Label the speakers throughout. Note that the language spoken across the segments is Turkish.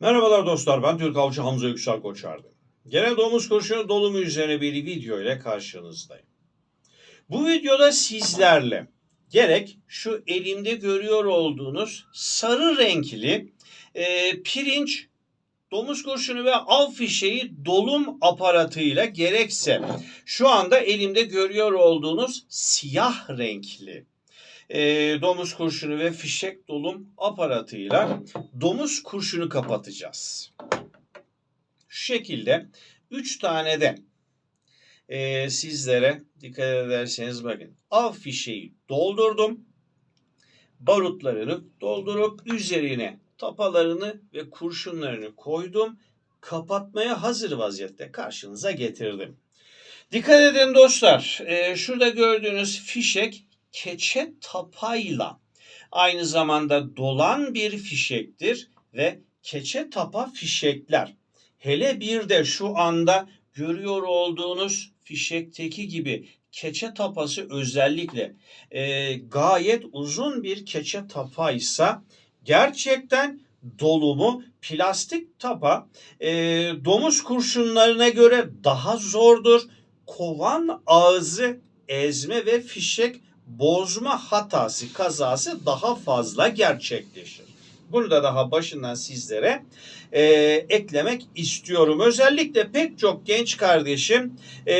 Speaker 1: Merhabalar dostlar ben Türk Avcı Hamza Yüksel Koçardı. Genel domuz kurşunu dolumu üzerine bir video ile karşınızdayım. Bu videoda sizlerle gerek şu elimde görüyor olduğunuz sarı renkli e, pirinç domuz kurşunu ve av fişeği dolum aparatıyla gerekse şu anda elimde görüyor olduğunuz siyah renkli e, domuz kurşunu ve fişek dolum aparatıyla domuz kurşunu kapatacağız. Şu şekilde 3 tane de e, sizlere dikkat ederseniz bakın av fişeği doldurdum. Barutlarını doldurup üzerine tapalarını ve kurşunlarını koydum. Kapatmaya hazır vaziyette karşınıza getirdim. Dikkat edin dostlar. E, şurada gördüğünüz fişek keçe tapayla aynı zamanda dolan bir fişektir ve keçe tapa fişekler. Hele bir de şu anda görüyor olduğunuz fişekteki gibi keçe tapası özellikle e, gayet uzun bir keçe tapaysa gerçekten dolumu plastik tapa e, domuz kurşunlarına göre daha zordur. Kovan ağzı ezme ve fişek bozma hatası, kazası daha fazla gerçekleşir. Bunu da daha başından sizlere e, eklemek istiyorum. Özellikle pek çok genç kardeşim e,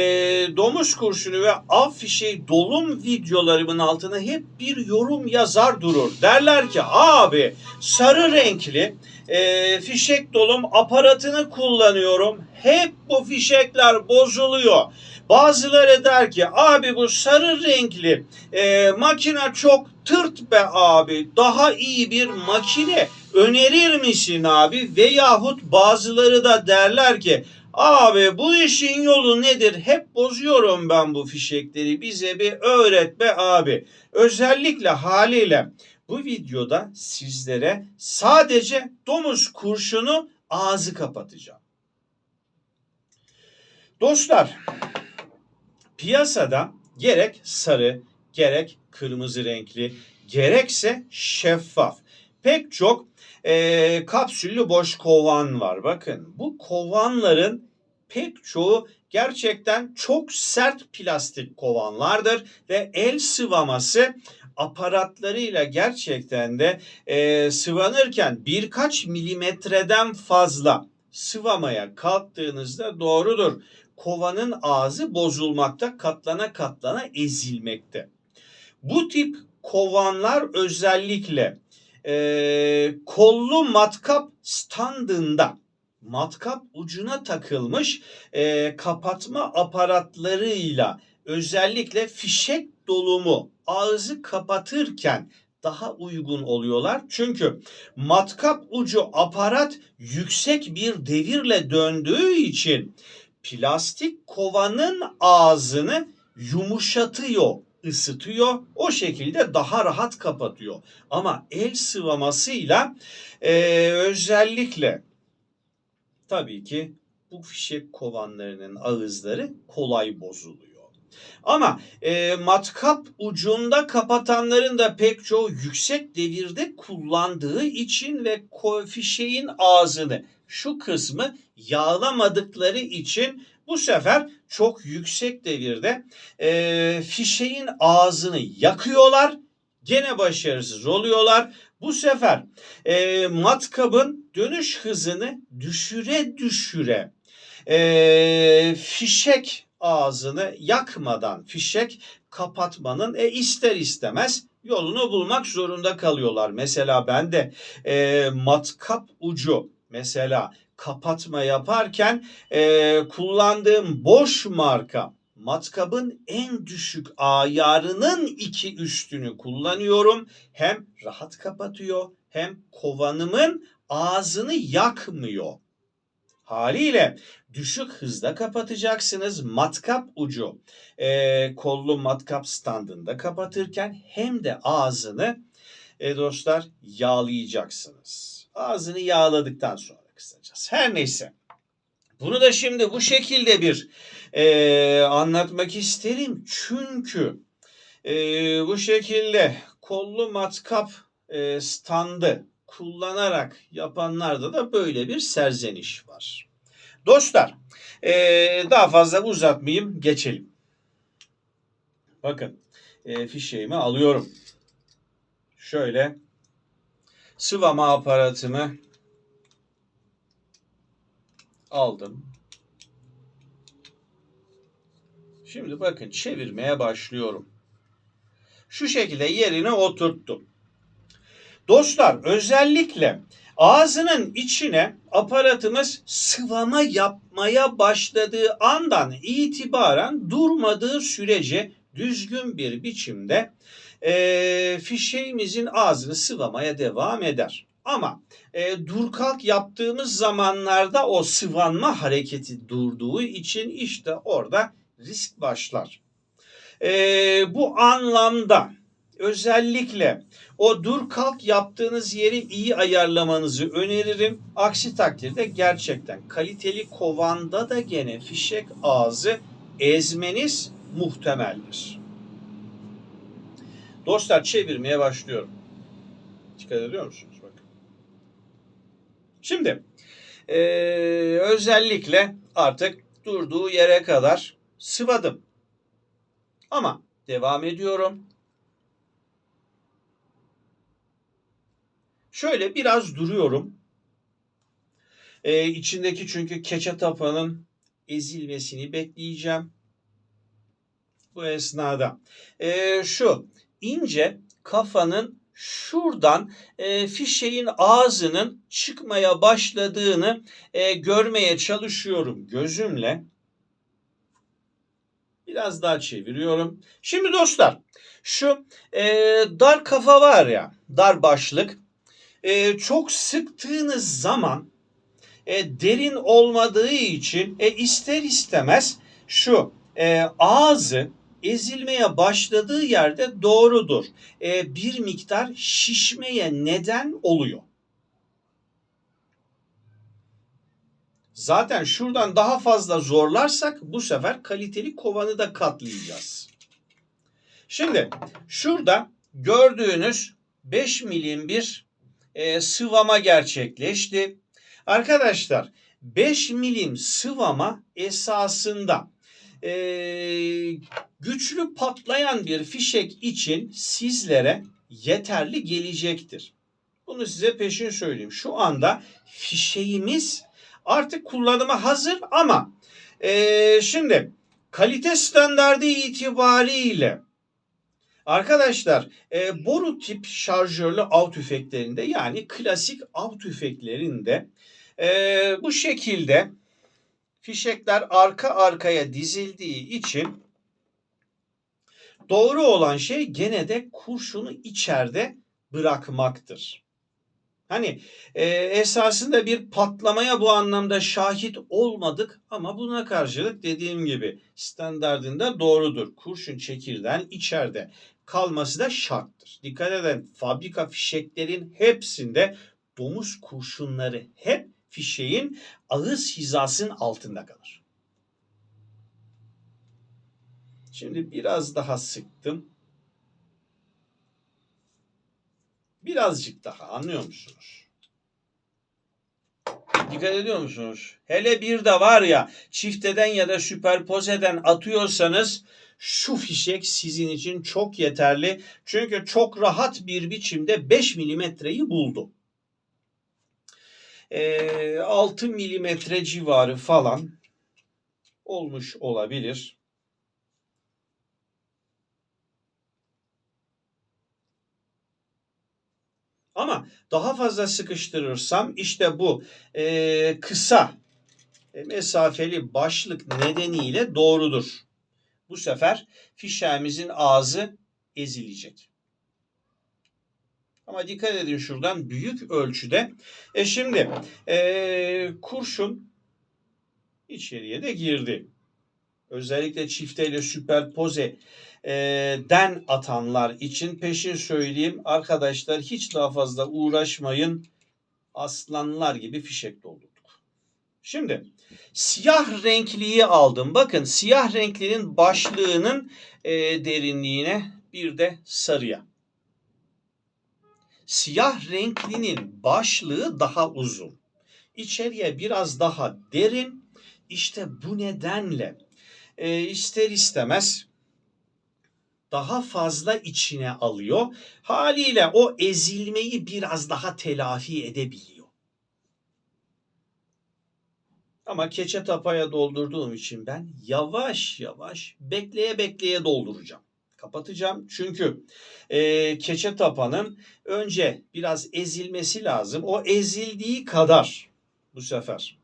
Speaker 1: domuz kurşunu ve av fişeği dolum videolarımın altına hep bir yorum yazar durur. Derler ki abi sarı renkli e, fişek dolum aparatını kullanıyorum. Hep bu fişekler bozuluyor. Bazıları der ki abi bu sarı renkli e, makine çok tırt be abi. Daha iyi bir makine önerir misin abi? Veyahut bazıları da derler ki abi bu işin yolu nedir? Hep bozuyorum ben bu fişekleri. Bize bir öğret be abi. Özellikle haliyle bu videoda sizlere sadece domuz kurşunu ağzı kapatacağım. Dostlar piyasada gerek sarı gerek kırmızı renkli gerekse şeffaf pek çok e, kapsüllü boş kovan var. Bakın bu kovanların pek çoğu gerçekten çok sert plastik kovanlardır ve el sıvaması aparatlarıyla gerçekten de e, sıvanırken birkaç milimetreden fazla sıvamaya kalktığınızda doğrudur. Kovanın ağzı bozulmakta, katlana katlana ezilmekte. Bu tip kovanlar özellikle e, kollu matkap standında matkap ucuna takılmış e, kapatma aparatlarıyla özellikle fişek dolumu ağzı kapatırken daha uygun oluyorlar. Çünkü matkap ucu aparat yüksek bir devirle döndüğü için plastik kovanın ağzını yumuşatıyor, ısıtıyor. O şekilde daha rahat kapatıyor. Ama el sıvamasıyla e, özellikle tabii ki bu fişek kovanlarının ağızları kolay bozuluyor. Ama e, matkap ucunda kapatanların da pek çoğu yüksek devirde kullandığı için ve fişeğin ağzını şu kısmı yağlamadıkları için bu sefer çok yüksek devirde e, fişeğin ağzını yakıyorlar. Gene başarısız oluyorlar. Bu sefer e, matkabın dönüş hızını düşüre düşüre e, fişek ağzını yakmadan fişek kapatmanın e, ister istemez yolunu bulmak zorunda kalıyorlar. Mesela ben de e, matkap ucu mesela kapatma yaparken e, kullandığım boş marka matkabın en düşük ayarının iki üstünü kullanıyorum. Hem rahat kapatıyor hem kovanımın ağzını yakmıyor. Haliyle düşük hızda kapatacaksınız. Matkap ucu e, kollu matkap standında kapatırken hem de ağzını e, dostlar yağlayacaksınız. Ağzını yağladıktan sonra kısacağız. Her neyse. Bunu da şimdi bu şekilde bir e, anlatmak isterim. Çünkü e, bu şekilde kollu matkap e, standı kullanarak yapanlarda da böyle bir serzeniş var. Dostlar ee, daha fazla uzatmayayım geçelim. Bakın e, fişeğimi alıyorum. Şöyle sıvama aparatımı aldım. Şimdi bakın çevirmeye başlıyorum. Şu şekilde yerine oturttum. Dostlar özellikle ağzının içine aparatımız sıvama yapmaya başladığı andan itibaren durmadığı sürece düzgün bir biçimde e, fişeğimizin ağzını sıvamaya devam eder. Ama e, dur kalk yaptığımız zamanlarda o sıvanma hareketi durduğu için işte orada risk başlar. E, bu anlamda özellikle o dur kalk yaptığınız yeri iyi ayarlamanızı öneririm. Aksi takdirde gerçekten kaliteli kovanda da gene fişek ağzı ezmeniz muhtemeldir. Dostlar çevirmeye başlıyorum. Dikkat ediyor musunuz? Şimdi ee, özellikle artık durduğu yere kadar sıvadım. Ama devam ediyorum. Şöyle biraz duruyorum. Ee, içindeki çünkü keçe tapanın ezilmesini bekleyeceğim. Bu esnada. Ee, şu ince kafanın şuradan e, fişeğin ağzının çıkmaya başladığını e, görmeye çalışıyorum gözümle. Biraz daha çeviriyorum. Şimdi dostlar şu e, dar kafa var ya dar başlık e, çok sıktığınız zaman e, derin olmadığı için e, ister istemez şu e, ağzı ezilmeye başladığı yerde doğrudur. E, bir miktar şişmeye neden oluyor. Zaten şuradan daha fazla zorlarsak bu sefer kaliteli kovanı da katlayacağız. Şimdi şurada gördüğünüz 5 milim bir e, sıvama gerçekleşti. Arkadaşlar 5 milim sıvama esasında e, güçlü patlayan bir fişek için sizlere yeterli gelecektir. Bunu size peşin söyleyeyim. Şu anda fişeğimiz artık kullanıma hazır ama e, şimdi kalite standardı itibariyle Arkadaşlar e, boru tip şarjörlü av tüfeklerinde yani klasik av tüfeklerinde e, bu şekilde fişekler arka arkaya dizildiği için doğru olan şey gene de kurşunu içeride bırakmaktır. Hani e, esasında bir patlamaya bu anlamda şahit olmadık ama buna karşılık dediğim gibi standartında doğrudur. Kurşun çekirden içeride kalması da şarttır. Dikkat edin fabrika fişeklerin hepsinde domuz kurşunları hep fişeğin ağız hizasının altında kalır. Şimdi biraz daha sıktım. Birazcık daha anlıyor musunuz? Dikkat ediyor musunuz? Hele bir de var ya çifteden ya da süperpozeden atıyorsanız şu fişek sizin için çok yeterli. Çünkü çok rahat bir biçimde 5 milimetreyi buldu. E, 6 milimetre civarı falan olmuş olabilir. Ama daha fazla sıkıştırırsam işte bu e, kısa mesafeli başlık nedeniyle doğrudur. Bu sefer fişeğimizin ağzı ezilecek. Ama dikkat edin şuradan büyük ölçüde. E şimdi e, kurşun içeriye de girdi. Özellikle çifteyle süperpoze e, den atanlar için peşin söyleyeyim arkadaşlar hiç daha fazla uğraşmayın. Aslanlar gibi fişek doldurduk. Şimdi siyah renkliyi aldım. Bakın siyah renklinin başlığının e, derinliğine bir de sarıya. Siyah renklinin başlığı daha uzun. İçeriye biraz daha derin. İşte bu nedenle e, ister istemez daha fazla içine alıyor. Haliyle o ezilmeyi biraz daha telafi edebiliyor. Ama keçe tapaya doldurduğum için ben yavaş yavaş bekleye bekleye dolduracağım. Kapatacağım çünkü e, keçe tapanın önce biraz ezilmesi lazım. O ezildiği kadar bu sefer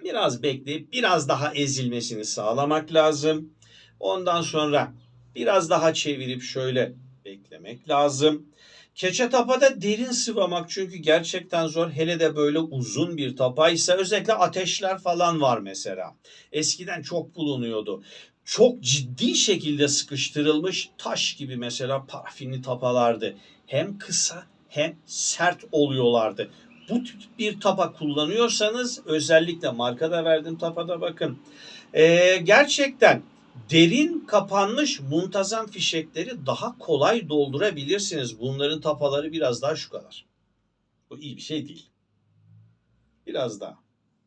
Speaker 1: biraz bekleyip biraz daha ezilmesini sağlamak lazım. Ondan sonra biraz daha çevirip şöyle beklemek lazım. Keçe tapada derin sıvamak çünkü gerçekten zor. Hele de böyle uzun bir tapaysa özellikle ateşler falan var mesela. Eskiden çok bulunuyordu. Çok ciddi şekilde sıkıştırılmış taş gibi mesela parafinli tapalardı. Hem kısa hem sert oluyorlardı. Bu tip bir tapa kullanıyorsanız özellikle markada verdiğim tapada bakın. Ee, gerçekten derin kapanmış muntazam fişekleri daha kolay doldurabilirsiniz. Bunların tapaları biraz daha şu kadar. Bu iyi bir şey değil. Biraz daha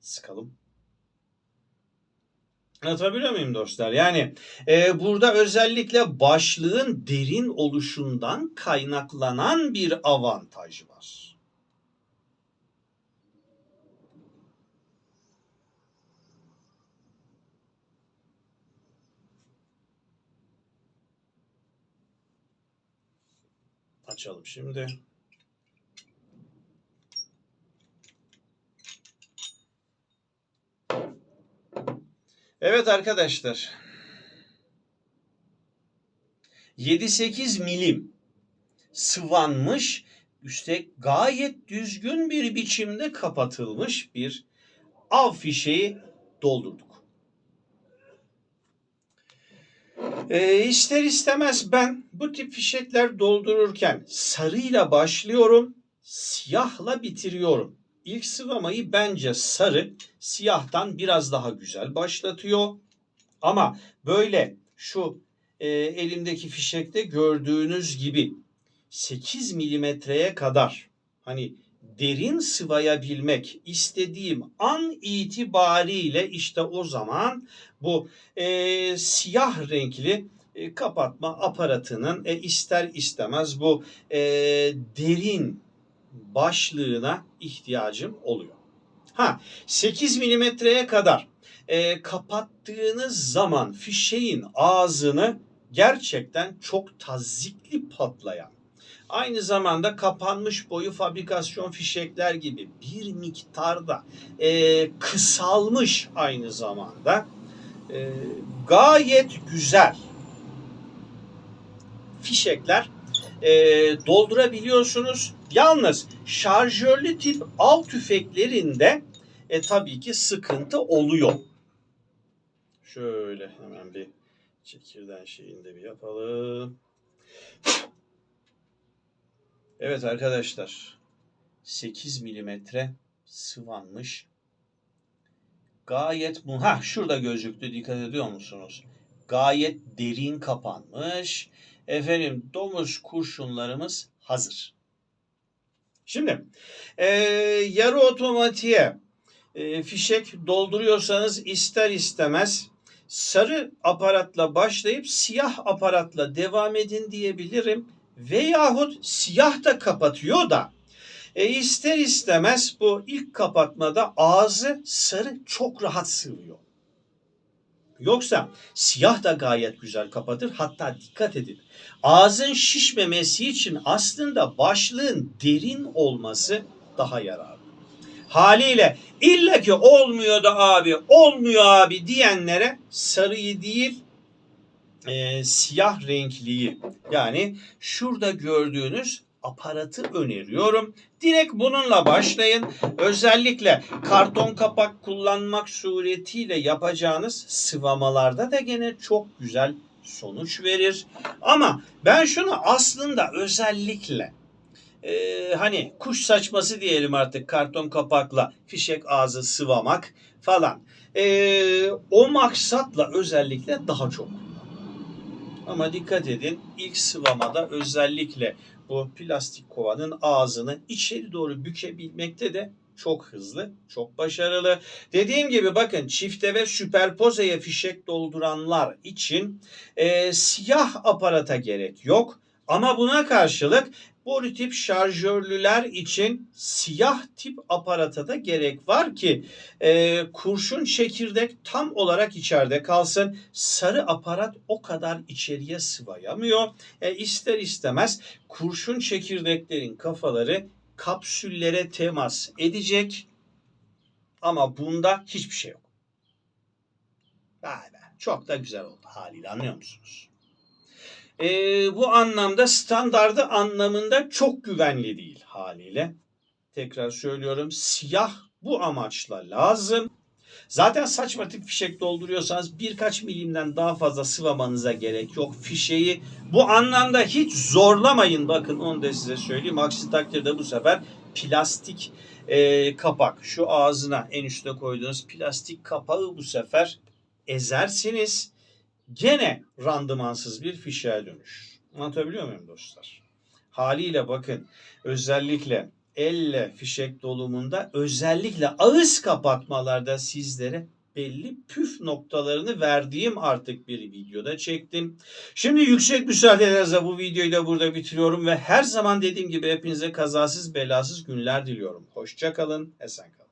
Speaker 1: sıkalım. Anlatabiliyor muyum dostlar? Yani e, burada özellikle başlığın derin oluşundan kaynaklanan bir avantaj var. Açalım şimdi. Evet arkadaşlar. 7-8 milim sıvanmış, üstte gayet düzgün bir biçimde kapatılmış bir av fişeği doldurduk. E, ister istemez ben bu tip fişekler doldururken sarıyla başlıyorum, siyahla bitiriyorum. İlk sıvamayı bence sarı siyahtan biraz daha güzel başlatıyor. Ama böyle şu e, elimdeki fişekte gördüğünüz gibi 8 milimetreye kadar hani derin sıvayabilmek istediğim an itibariyle işte o zaman bu e, siyah renkli e, kapatma aparatının e, ister istemez bu e, derin başlığına ihtiyacım oluyor. Ha 8 milimetreye kadar e, kapattığınız zaman fişeğin ağzını gerçekten çok tazikli patlayan aynı zamanda kapanmış boyu fabrikasyon fişekler gibi bir miktarda e, kısalmış aynı zamanda e, gayet güzel fişekler e, doldurabiliyorsunuz. Yalnız şarjörlü tip av tüfeklerinde e, tabii ki sıkıntı oluyor. Şöyle hemen bir çekirden şeyini de bir yapalım. Evet arkadaşlar 8 milimetre sıvanmış. Gayet bu. Ha şurada gözüktü dikkat ediyor musunuz? Gayet derin kapanmış. Efendim domuz kurşunlarımız hazır. Şimdi e, yarı otomatiğe e, fişek dolduruyorsanız ister istemez sarı aparatla başlayıp siyah aparatla devam edin diyebilirim. Veyahut siyah da kapatıyor da e, ister istemez bu ilk kapatmada ağzı sarı çok rahat sığıyor. Yoksa siyah da gayet güzel kapatır. Hatta dikkat edin. Ağzın şişmemesi için aslında başlığın derin olması daha yararlı. Haliyle illa ki olmuyor da abi, olmuyor abi diyenlere sarıyı değil e, siyah renkliyi yani şurada gördüğünüz aparatı öneriyorum. Direkt bununla başlayın. Özellikle karton kapak kullanmak suretiyle yapacağınız sıvamalarda da gene çok güzel sonuç verir. Ama ben şunu aslında özellikle e, hani kuş saçması diyelim artık karton kapakla fişek ağzı sıvamak falan. E, o maksatla özellikle daha çok. Ama dikkat edin ilk sıvamada özellikle bu plastik kovanın ağzını içeri doğru bükebilmekte de çok hızlı, çok başarılı. Dediğim gibi bakın çifte ve süperpozeye fişek dolduranlar için e, siyah aparata gerek yok. Ama buna karşılık boru tip şarjörlüler için siyah tip aparata da gerek var ki e, kurşun çekirdek tam olarak içeride kalsın. Sarı aparat o kadar içeriye sıvayamıyor. E, ister istemez kurşun çekirdeklerin kafaları kapsüllere temas edecek. Ama bunda hiçbir şey yok. Vay be, çok da güzel oldu haliyle anlıyor musunuz? Ee, bu anlamda standardı anlamında çok güvenli değil haliyle. Tekrar söylüyorum siyah bu amaçla lazım. Zaten saçma tip fişek dolduruyorsanız birkaç milimden daha fazla sıvamanıza gerek yok. Fişeği bu anlamda hiç zorlamayın. Bakın onu da size söyleyeyim. Aksi takdirde bu sefer plastik e, kapak şu ağzına en üstüne koyduğunuz plastik kapağı bu sefer ezersiniz. Gene randımansız bir fişeğe dönüşür. Anlatabiliyor muyum dostlar? Haliyle bakın özellikle elle fişek dolumunda özellikle ağız kapatmalarda sizlere belli püf noktalarını verdiğim artık bir videoda çektim. Şimdi yüksek müsaadenizle bu videoyu da burada bitiriyorum ve her zaman dediğim gibi hepinize kazasız belasız günler diliyorum. Hoşça kalın, esen kalın.